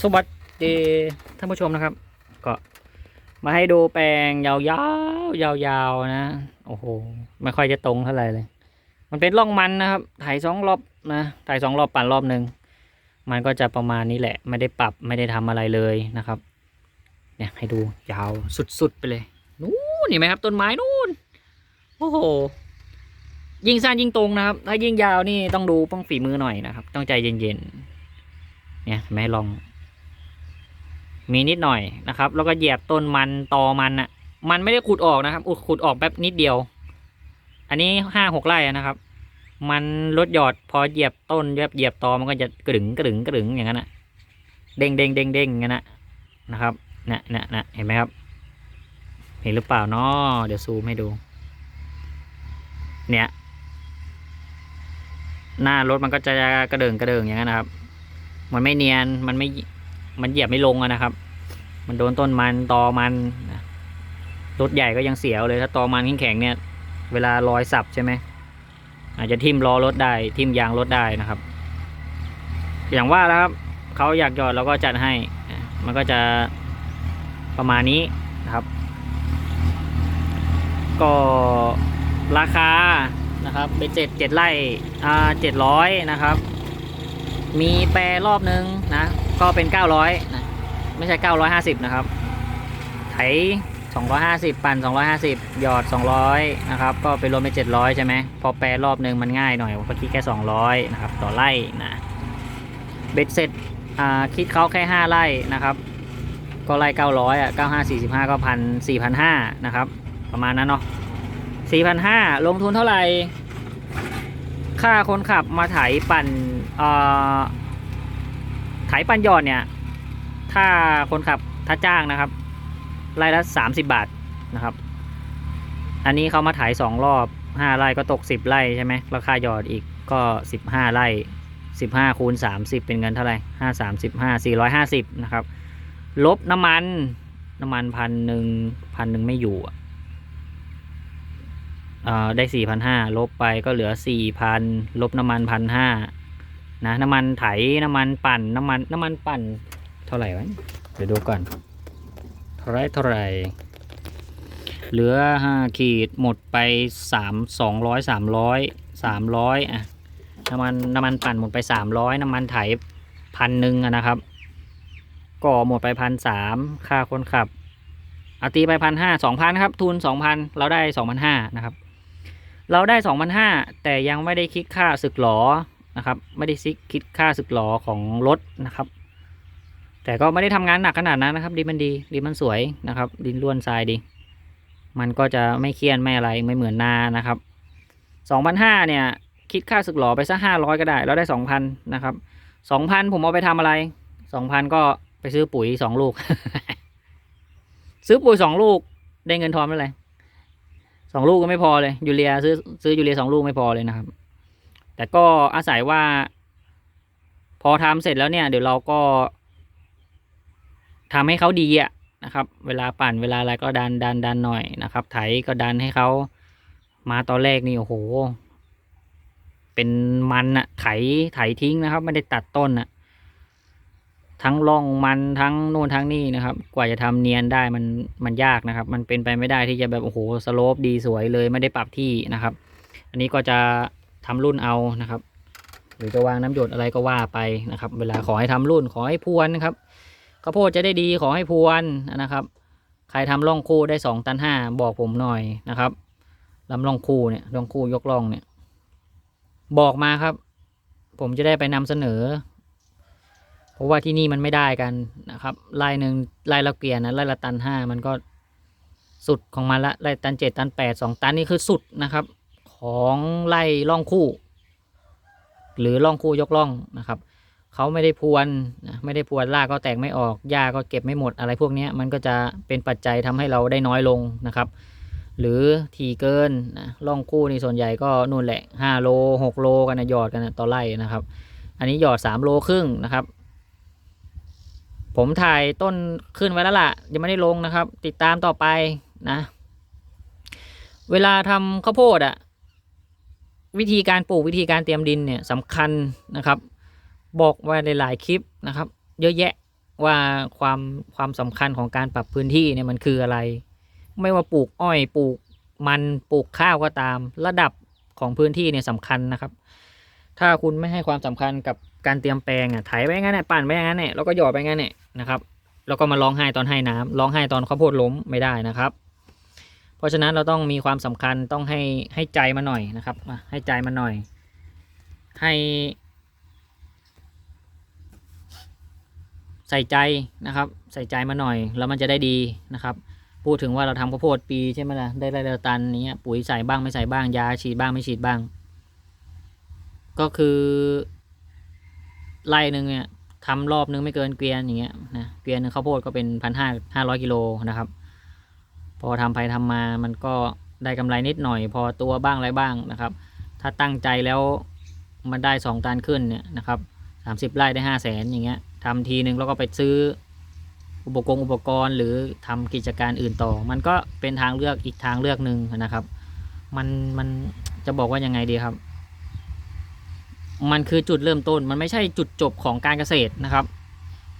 สวัสดีท่านผู้ชมนะครับ ก็มาให้ดูแปลงยาวๆยาวๆนะ โอ้โหไม่ค่อยจะตรงเท่าไหร่เลย มันเป็นร่องมันนะครับถ่ายสองรอบนะถ่ายสองรอบปั่นรอบหนึ่งมันก็จะประมาณนี้แหละ ไม่ได้ปรับไม่ได้ทำอะไรเลยนะครับ เนี่ยให้ดูยาวสุดๆไปเลยนู้นเห็นไหมครับต้นไม้นู้นโอ้โหยิ่งสั้นยิ่งตรงนะครับ ถ้ายิ่งยาวนี่ต้องดูต้องฝีมือหน่อยนะครับ ต้องใจเย็นๆ เนี่ยแม่ลอง มีนิดหน่อยนะครับ แล้วก็เหยียบต้นมันตอมันอะมันไม่ได้ขุดออกนะครับอุดขุดออกแป๊บนิดเดียว อันนี้ห้าหกไร่นะครับ มันลดหยอดพอเหยียบต้นเหยียบเหยียบตอมันก็จะกระดึงกระดึงกระดึงอย่างนั้นอะเด้งเด้งเด้งเด้งอย่างนั้นอะนะครับเนี่ยเนี่ยเนี่ยเห็นไหมครับ เห็นหรือเปล่าเนาะเดี๋ยวซูมให้ดู เนี่ย หน้ารถมันก็จะกระเดิงกระเดิงอย่างนั้นนะครับ มันไม่เนียนมันไม่ มันเหยียบไม่ลงอะนะครับ มันโดนต้นมันตอมันรถใหญ่ก็ยังเสียวเลยถ้าตอมันแข็งๆเนี่ย เวลารอยสับใช่ไหมอาจจะทิ่มล้อรถได้ทิ่มยางรถได้นะครับ อย่างว่าแล้วครับเขาอยากหยอดเราก็จัดให้ มันก็จะประมาณนี้นะครับ ก็ราคานะครับเป็นเจ็ดเจ็ดไร่อ่าเจ็ดร้อยนะครับ มีแปรรอบนึงนะ ก็เป็นเก้าร้อยนะไม่ใช่เก้าร้อยห้าสิบนะครับ ไถสองร้อยห้าสิบปั่นสองร้อยห้าสิบยอดสองร้อยนะครับ ก็เป็นรวมเป็นเจ็ดร้อยใช่ไหม พอแปรรอบนึงมันง่ายหน่อยเพราะคิดแค่สองร้อยนะครับ ต่อไร่นะเบ็ดเสร็จอ่าคิดเขาแค่ห้าไร่นะครับ ก็ไร่เก้าร้อยอะเก้าห้าสี่สิบห้าก็พันสี่พันห้านะครับ ประมาณนั้นเนาะสี่พันห้าลงทุนเท่าไหร่ ค่าคนขับมาไถปั่น ไถปันหยอดเนี่ย ถ้าคนขับถ้าจ้างนะครับไร่ละสามสิบบาทนะครับ อันนี้เขามาไถสองรอบห้าไร่ก็ตกสิบไร่ใช่ไหมราคาหยอดอีกก็สิบห้าไร่สิบห้าคูณสามสิบเป็นเงินเท่าไหร่ห้าสามสิบห้าสี่ร้อยห้าสิบนะครับ ลบน้ำมันน้ำมันพันหนึ่งพันหนึ่งไม่อยู่อะเอ่อได้สี่พันห้าลบไปก็เหลือสี่พันลบน้ำมันพันห้า นะน้ำมันไถน้ำมันปั่นน้ำมันน้ำมันปั่นเท่าไหร่วะเดี๋ยวดูก่อนเท่าไรเท่าไรเหลือห้าขีดหมดไปสามสองร้อยสามร้อยสามร้อยอะน้ำมันน้ำมันปั่นหมดไปสามร้อยน้ำมันไถพันหนึ่งอะนะครับ ก็หมดไปพันสามค่าคนขับเอาตีไปพันห้าสองพันครับทุนสองพันเราได้สองพันห้านะครับ เราได้สองพันห้าแต่ยังไม่ได้คิดค่าสึกหลอ นะครับ ไม่ได้ซิกคิดค่าสึกหลอของรถนะครับ แต่ก็ไม่ได้ทำงานหนักขนาดนั้นนะครับดินมันดีดินมันสวยนะครับ ดินล้วนทรายดี มันก็จะไม่เครียดไม่อะไรไม่เหมือนนานะครับสองพันห้าเนี่ยคิดค่าสึกหลอไปสักห้าร้อยก็ได้เราได้สองพันนะครับสองพันผมเอาไปทำอะไรสองพันก็ไปซื้อปุ๋ยสองลูก ซื้อปุ๋ยสองลูกได้เงินทอนเมื่อไหร่สองลูกก็ไม่พอเลยยูเรียซื้อซื้อยูเรียสองลูกไม่พอเลยนะครับ แต่ก็อาศัยว่า พอทำเสร็จแล้วเนี่ย เดี๋ยวเราก็ทำให้เขาดีอะนะครับ เวลาปั่นเวลาอะไรก็ดันดันดันหน่อยนะครับ ไถก็ดันให้เขามาตอนแรกนี่โอ้โห เป็นมันอะไถไถทิ้งนะครับ ไม่ได้ตัดต้นอะทั้งร่องมันทั้งนู่นทั้งนี่นะครับ กว่าจะทำเนียนได้มันมันยากนะครับ มันเป็นไปไม่ได้ที่จะแบบโอ้โหสโลปดีสวยเลยไม่ได้ปรับที่นะครับ อันนี้ก็จะ ทำรุ่นเอานะครับ หรือจะวางน้ำหยดอะไรก็ว่าไปนะครับ เวลาขอให้ทำรุ่นขอให้พวนนะครับข้าวโพดจะได้ดีขอให้พวนนะครับ ใครทำร่องคู่ได้สองตันห้าบอกผมหน่อยนะครับลำร่องคู่เนี่ยร่องคู่ยกร่องเนี่ย บอกมาครับ ผมจะได้ไปนำเสนอ เพราะว่าที่นี่มันไม่ได้กันนะครับไล่หนึ่งไล่ละเกียร์นะไล่ละตันห้ามันก็สุดของมันละไล่ตันเจ็ดตันแปดสองตันนี่คือสุดนะครับ ของไล่ล่องคู่ หรือล่องคู่ยกล่องนะครับเขาไม่ได้พรวนนะไม่ได้พรวนรากก็แตกไม่ออกหญ้าก็เก็บไม่หมดอะไรพวกนี้มันก็จะเป็นปัจจัยทำให้เราได้น้อยลงนะครับ หรือทีเกินนะล่องคู่นี่ส่วนใหญ่ก็นู่นแหละห้าโลหกโลกันนะหยอดกันนะต่อไร่นะครับ อันนี้หยอดสามโลครึ่งนะครับ ผมถ่ายต้นขึ้นไว้แล้วล่ะ ยังไม่ได้ลงนะครับ ติดตามต่อไปนะ เวลาทำข้าวโพดอะ วิธีการปลูกวิธีการเตรียมดินเนี่ยสำคัญนะครับ บอกไว้ในหลายคลิปนะครับ เยอะแยะว่าความความสำคัญของการปรับพื้นที่เนี่ยมันคืออะไร ไม่ว่าปลูกอ้อยปลูกมันปลูกข้าวก็ตาม ระดับของพื้นที่เนี่ยสำคัญนะครับ ถ้าคุณไม่ให้ความสำคัญกับการเตรียมแปลงอะไถไปงั้นเนี่ยปั่นไปงั้นเนี่ยแล้วก็หยอดไปงั้นเนี่ยนะครับแล้วก็มาร้องไห้ตอนให้น้ำร้องไห้ตอนข้าวโพดล้มไม่ได้นะครับ เพราะฉะนั้นเราต้องมีความสำคัญต้องให้ให้ใจมาหน่อยนะครับให้ใจมาหน่อย ให้ใส่ใจนะครับ ใส่ใจมาหน่อย แล้วมันจะได้ดีนะครับ พูดถึงว่าเราทำข้าวโพดปีใช่ไหมล่ะได้ไร่ละตันนี้ปุ๋ยใส่บ้างไม่ใส่บ้างยาฉีดบ้างไม่ฉีดบ้าง ก็คือไร่หนึ่งเนี่ยทำรอบนึงไม่เกินเกวียนอย่างเงี้ยนะเกวียนหนึงข้าวโพดก็เป็นพันห้าห้าร้อยกิโลนะครับ พอทำไปทำมามันก็ได้กำไรนิดหน่อย พอตัวบ้างอะไรบ้างนะครับ ถ้าตั้งใจแล้วมันได้สองตันขึ้นเนี่ยนะครับสามสิบไร่ได้ห้าแสนอย่างเงี้ยทำทีนึงแล้วก็ไปซื้ออุปกรณ์อุปกรณ์หรือทำกิจการอื่นต่อ มันก็เป็นทางเลือกอีกทางเลือกหนึ่งนะครับ มันมันจะบอกว่ายังไงดีครับ มันคือจุดเริ่มต้น มันไม่ใช่จุดจบของการเกษตรนะครับ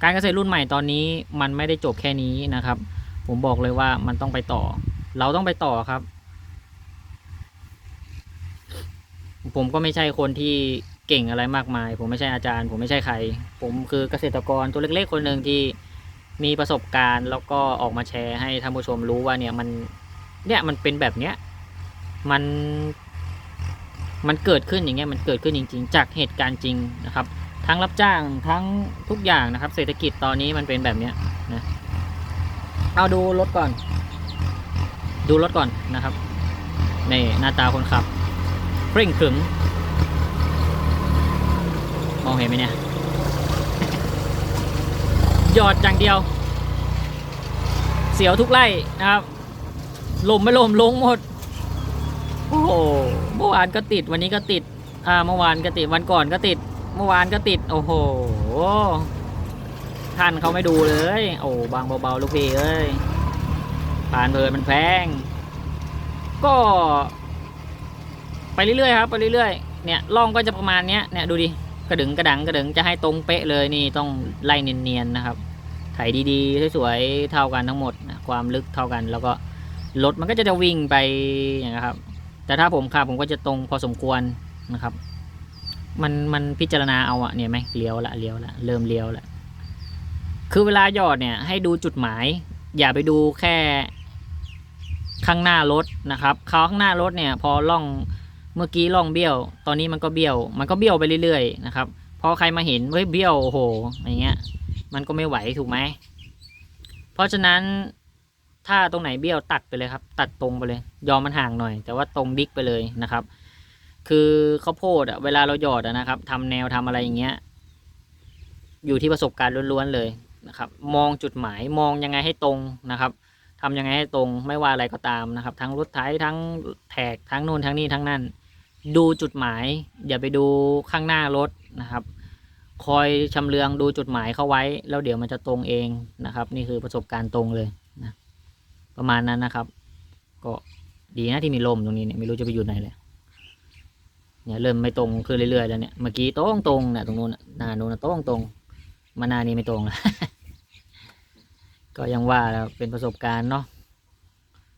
การเกษตรรุ่นใหม่ตอนนี้มันไม่ได้จบแค่นี้นะครับ ผมบอกเลยว่ามันต้องไปต่อ เราต้องไปต่อครับ ผมก็ไม่ใช่คนที่เก่งอะไรมากมาย ผมไม่ใช่อาจารย์ ผมไม่ใช่ใคร ผมคือเกษตรกรตัวเล็กๆคนหนึ่งที่มีประสบการณ์แล้วก็ออกมาแชร์ให้ท่านผู้ชมรู้ว่าเนี่ยมันเนี่ยมันเป็นแบบเนี้ยมันมันเกิดขึ้นอย่างเงี้ยมันเกิดขึ้นจริง ๆ จากเหตุการณ์จริงนะครับ ทั้งรับจ้างทั้งทุกอย่างนะครับ เศรษฐกิจตอนนี้มันเป็นแบบเนี้ยนะ เอาดูรถก่อน ดูรถก่อนนะครับในหน้าตาคนขับเร่งขรึมมองเห็นไหมเนี่ยหยอดอย่างเดียว เสียวทุกไร่นะครับลมไม่ลมลงหมด โอ้โหเมื่อวานก็ติดวันนี้ก็ติด อ่าเมื่อวานก็ติดวันก่อนก็ติด เมื่อวานก็ติด โอ้โห ท่านเขาไม่ดูเลย โอ้บางเบาๆลูกพี่เอ้ยผ่านเพลินมันแพง ก็ ไปเรื่อยๆครับไปเรื่อยๆเนี่ยล่องก็จะประมาณเนี้ยเนี่ยดูดิกระดึงกระดังกระดึงจะให้ตรงเป๊ะเลยนี่ต้องไล่เนียนๆนะครับ ไถดีๆสวยๆเท่ากันทั้งหมดนะความลึกเท่ากัน แล้วก็รถมันก็จะจะวิ่งไปอย่างนี้ครับ แต่ถ้าผมขับผมก็จะตรงพอสมควรนะครับ มันมันพิจารณาเอาอะเนี่ยไหมเลี้ยวละเลี้ยวละเริ่มเลี้ยวละ คือเวลาหยอดเนี่ยให้ดูจุดหมาย อย่าไปดูแค่ข้างหน้ารถนะครับเขาข้างหน้ารถเนี่ยพอล่องเมื่อกี้ล่องเบี้ยว ตอนนี้มันก็เบี้ยว มันก็เบี้ยวไปเรื่อยๆนะครับพอใครมาเห็นเฮ้ยเบี้ยวโอ้โหอย่างเงี้ย มันก็ไม่ไหวถูกไหมเพราะฉะนั้นถ้าตรงไหนเบี้ยวตัดไปเลยครับ ตัดตรงไปเลย ยอมมันห่างหน่อย แต่ว่าตรงดิกไปเลยนะครับ คือข้าวโพดอะเวลาเราหยอดอะนะครับทำแนวทำอะไรอย่างเงี้ย อยู่ที่ประสบการณ์ล้วนๆเลย นะครับ มองจุดหมายมองยังไงให้ตรงนะครับทำยังไงให้ตรงไม่ว่าอะไรก็ตามนะครับ ทั้งรถไถทั้งแท็กทั้งนู่นทั้งนี่ทั้งนั่น ดูจุดหมาย อย่าไปดูข้างหน้ารถนะครับ คอยชำเลืองดูจุดหมายเข้าไว้ แล้วเดี๋ยวมันจะตรงเองนะครับ นี่คือประสบการณ์ตรงเลยนะประมาณนั้นนะครับ ก็ดีนะที่มีลมตรงนี้เนี่ยไม่รู้จะไปอยู่ไหนเลยเนี่ยเริ่มไม่ตรงขึ้นเรื่อยๆแล้วเนี่ยเมื่อกี้ตรงตรงเนี่ยตรงนู้นน่ะหน้านู้นะตรงตรงมาหน้านี้ไม่ตรงแล้ว ก็ยังว่าแล้วเป็นประสบการณ์เนาะ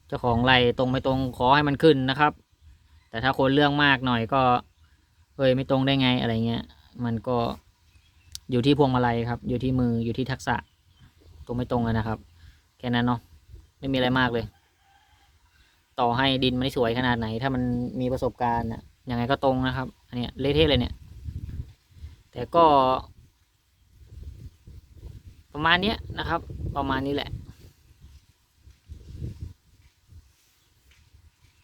เจ้าของไรตรงไม่ตรงขอให้มันขึ้นนะครับ แต่ถ้าคนเรื่องมากหน่อยก็เฮ้ยไม่ตรงได้ไงอะไรเงี้ย มันก็อยู่ที่พวงมาลัยครับ อยู่ที่มืออยู่ที่ทักษะ ตรงไม่ตรงนะครับ แค่นั้นเนาะไม่มีอะไรมากเลย ต่อให้ดินมันสวยขนาดไหน ถ้ามันมีประสบการณ์อะยังไงก็ตรงนะครับ อันเนี้ยเละเทะเลยเนี่ย แต่ก็ ประมาณเนี้ยนะครับ ประมาณนี้แหละ